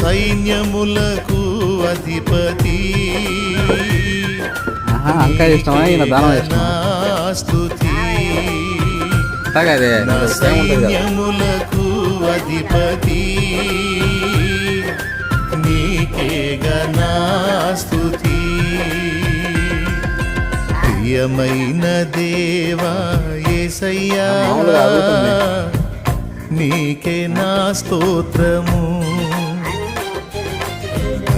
సైన్యములకు అధిపతి. ఆహా, అంకాయ ఇష్టమా? ఈయన దానం ఇష్టమా? నా స్తుతి సైన్యములకు అధిపతి. నీకేగా నా స్తుతి ప్రియమైన దేవా యేసయ్యా మామూలుగా అడుగుతుంది. నీకే నా స్తోత్రము.